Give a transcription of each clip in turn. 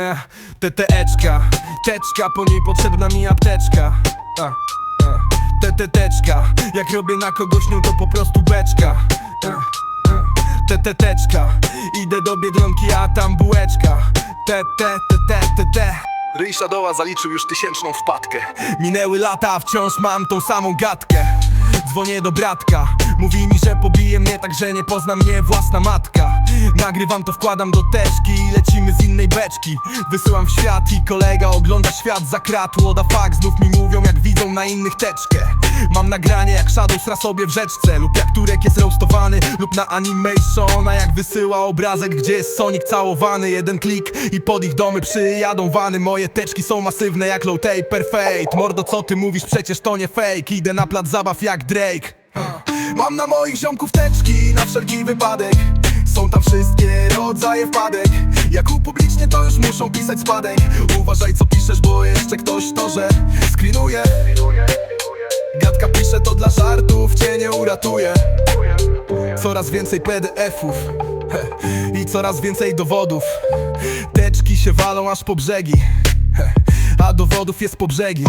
Eh, TTeczka, teczka, po niej potrzebna mi apteczka. Eh, eh, TTeczka, jak robię na kogoś nią to po prostu beczka. Eh, eh, TTeczka, idę do Biedronki, a tam bułeczka. T, T, T, T, T, T Ryj Shadowa zaliczył już tysięczną wpadkę. Minęły lata, a wciąż mam tą samą gadkę. Dzwonię do bratka Mówi mi, że pobije mnie tak, że nie pozna mnie własna matka Nagrywam to, wkładam do teczki i lecimy z innej beczki. Wysyłam w świat i kolega ogląda świat za krat Łoda fuck, znów mi mówią jak widzą na innych teczkę. Mam nagranie jak Shadow sra sobie w rzeczce Lub jak Turek jest roastowany Lub na animation, a jak wysyła obrazek Gdzie jest Sonic całowany. Jeden klik i pod ich domy przyjadą wany. Moje teczki są masywne jak low taper fade Mordo co ty mówisz, przecież to nie fake. Idę na plac zabaw jak Drake. Mam na moich ziomków teczki na wszelki wypadek Są tam wszystkie rodzaje wpadek. Jak upublicznię to już muszą pisać spadek. Uważaj co piszesz, bo jeszcze ktoś to, że screenuje. Gadka pisze to dla żartów, cię nie uratuje. Coraz więcej PDF-ów I coraz więcej dowodów. Teczki się walą aż po brzegi. A dowodów jest po brzegi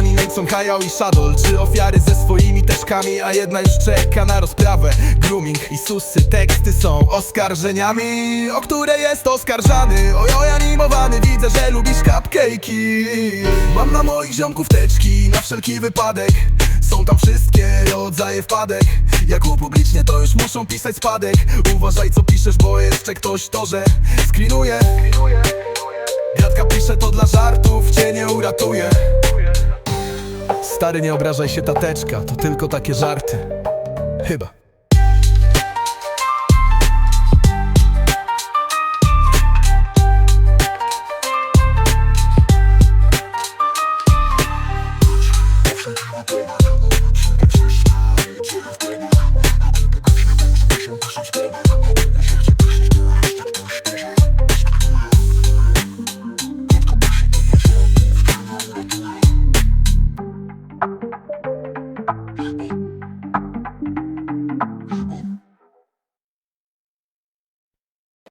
ani Nate Hayao i Shadow Czy ofiary ze swoimi teczkami A jedna już czeka na rozprawę. Grooming i susy, teksty są oskarżeniami O które jest oskarżany. Ojoj animowany, widzę, że lubisz cupcake'i. Mam na moich ziomków teczki Na wszelki wypadek. Są tam wszystkie rodzaje wpadek. Jak upublicznie to już muszą pisać spadek. Uważaj co piszesz, bo jeszcze ktoś to, że screenuje. Gadka pisze to dla żartów, cię nie uratuje Stary, nie obrażaj się, tateczka, to tylko takie żarty. Chyba.